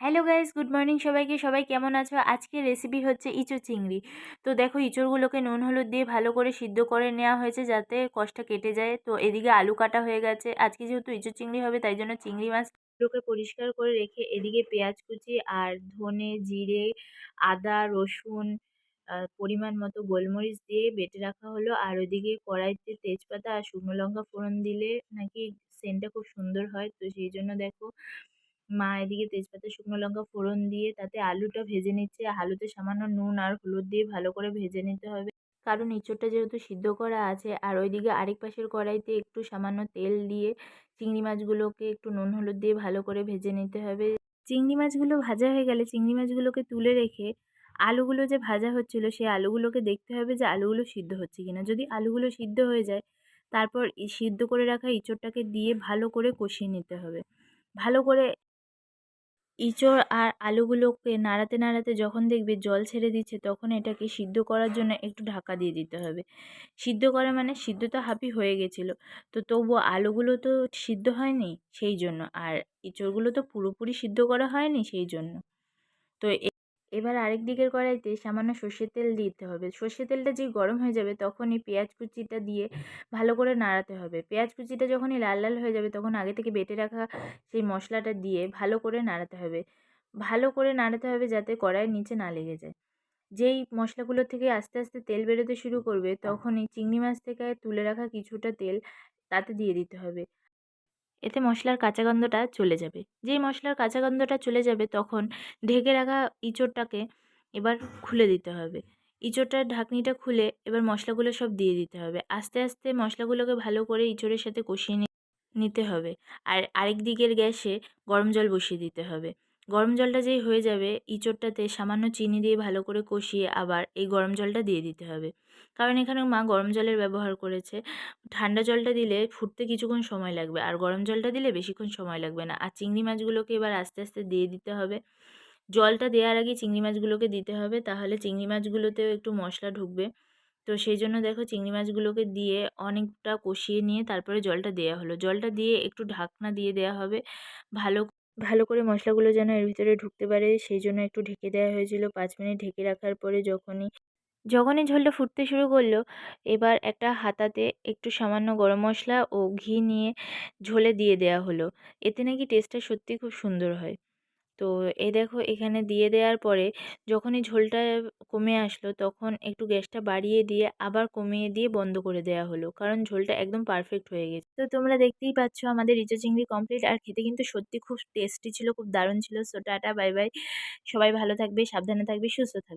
Hello guys, good morning সবাইকে। সবাই কেমন আছো? আজকের রেসিপি হচ্ছে ইঁচড় চিংড়ি। তো দেখো, ইঁচড়গুলোকে নুন, হলুদ দিয়ে ভালো করে সিদ্ধ করে নেওয়া হয়েছে যাতে কষটা কেটে যায়। তো এদিকে আলু কাটা হয়ে গেছে। আজকে যেহেতু ইঁচড় চিংড়ি হবে, তাই জন্য চিংড়ি মাছগুলোকে পরিষ্কার করে রেখে এদিকে পেঁয়াজ কুচি আর ধনে, জিরে, আদা, রসুন পরিমাণ মতো গোলমরিচ দিয়ে বেটে রাখা হলো। আর ওইদিকে কড়াইতে তেজপাতা আর শুকনো লঙ্কা ফোড়ন দিলে নাকি সেন্টটা খুব সুন্দর হয়। তো সেই জন্য দেখো মা এদিকে তেজপাতা, শুকনো লঙ্কা ফোড়ন দিয়ে তাতে আলুটা ভেজে নিচ্ছে। আলুতে সামান্য নুন আর হলুদ দিয়ে ভালো করে ভেজে নিতে হবে। কারণ ইঁচড়টা যেহেতু সিদ্ধ করা আছে, আর ওইদিকে আরেক পাশের কড়াইতে একটু সামান্য তেল দিয়ে চিংড়ি মাছগুলোকে একটু নুন, হলুদ দিয়ে ভালো করে ভেজে নিতে হবে। চিংড়ি মাছগুলো ভাজা হয়ে গেলে চিংড়ি মাছগুলোকে তুলে রেখে আলুগুলো যে ভাজা হচ্ছিল সেই আলুগুলোকে দেখতে হবে যে আলুগুলো সিদ্ধ হচ্ছে কিনা। যদি আলুগুলো সিদ্ধ হয়ে যায়, তারপর সিদ্ধ করে রাখা ইঁচড়টাকে দিয়ে ভালো করে কষিয়ে নিতে হবে। ভালো করে ইঁচড় আর আলুগুলোকে নাড়াতে নাড়াতে যখন দেখবে জল ছেড়ে দিচ্ছে, তখন এটাকে সিদ্ধ করার জন্য একটু ঢাকা দিয়ে দিতে হবে। সিদ্ধ করা মানে সিদ্ধ তো হাফি হয়ে গেছিল। তো তবুও আলুগুলো তো সিদ্ধ হয়নি সেই জন্য, আর ইঁচড়গুলো তো পুরোপুরি সিদ্ধ করা হয়নি সেই জন্য। তো এবার আরেক দিকের কড়াইতে সামান্য সর্ষের তেল দিতে হবে। সর্ষের তেলটা যেই গরম হয়ে যাবে তখনই পেঁয়াজ কুচিটা দিয়ে ভালো করে নাড়াতে হবে। পেঁয়াজ কুচিটা যখনই লাল লাল হয়ে যাবে তখন আগে থেকে বেটে রাখা সেই মশলাটা দিয়ে ভালো করে নাড়াতে হবে। ভালো করে নাড়াতে হবে যাতে কড়াইয়ের নিচে না লেগে যায়। যেই মশলাগুলো থেকে আস্তে আস্তে তেল বেরোতে শুরু করবে তখনই চিংড়ি মাছ থেকে তুলে রাখা কিছুটা তেল তাতে দিয়ে দিতে হবে। এতে মশলার কাঁচা গন্ধটা চলে যাবে। যেই মশলার কাঁচা গন্ধটা চলে যাবে তখন ঢেকে রাখা ইঁচড়টাকে এবার খুলে দিতে হবে। ইঁচড়টার ঢাকনিটা খুলে এবার মশলাগুলো সব দিয়ে দিতে হবে। আস্তে আস্তে মশলাগুলোকে ভালো করে ইঁচড়ের সাথে কষিয়ে নিতে হবে। আর আরেক দিকের গ্যাসে গরম জল বসিয়ে দিতে হবে। গরম জলটা যেই হয়ে যাবে, ইঁচড়টাতে সামান্য চিনি দিয়ে ভালো করে কষিয়ে আবার এই গরম জলটা দিয়ে দিতে হবে। কারণ এখানে মা গরম জলের ব্যবহার করেছে। ঠান্ডা জলটা দিলে ফুটতে কিছুক্ষণ সময় লাগবে, আর গরম জলটা দিলে বেশিক্ষণ সময় লাগবে না। আর চিংড়ি মাছগুলোকে এবার আস্তে আস্তে দিয়ে দিতে হবে। জলটা দেওয়ার আগে চিংড়ি মাছগুলোকে দিতে হবে, তাহলে চিংড়ি মাছগুলোতেও একটু মশলা ঢুকবে। তো সেই জন্য দেখো চিংড়ি মাছগুলোকে দিয়ে অনেকটা কষিয়ে নিয়ে তারপরে জলটা দেওয়া হলো। জলটা দিয়ে একটু ঢাকনা দিয়ে দেওয়া হবে। ভালো ভালো করে মশলাগুলো যেন এর ভিতরে ঢুকতে পারে, সেই জন্য একটু ঢেকে দেওয়া হয়েছিল। পাঁচ মিনিট ঢেকে রাখার পরে যখনই যখনই ঝোলটা ফুটতে শুরু করল, এবার একটা হাতাতে একটু সামান্য গরম মশলা ও ঘি নিয়ে ঝোলে দিয়ে দেওয়া হলো। এতে নাকি টেস্টটা সত্যি খুব সুন্দর হয়। তো এ দেখো এখানে দিয়ে দেওয়ার পরে যখনই ঝোলটা কমে আসলো তখন একটু গ্যাসটা বাড়িয়ে দিয়ে আবার কমিয়ে দিয়ে বন্ধ করে দেওয়া হলো। কারণ ঝোলটা একদম পারফেক্ট হয়ে গেছে। তো তোমরা দেখতেই পাচ্ছ আমাদের রিচো চিংড়ি কমপ্লিট আর খেতে কিন্তু সত্যি খুব টেস্টি ছিল, খুব দারুণ ছিল। সো টাটা বাই বাই সবাই ভালো থাকবে, সাবধানে থাকবে, সুস্থ থাকবে।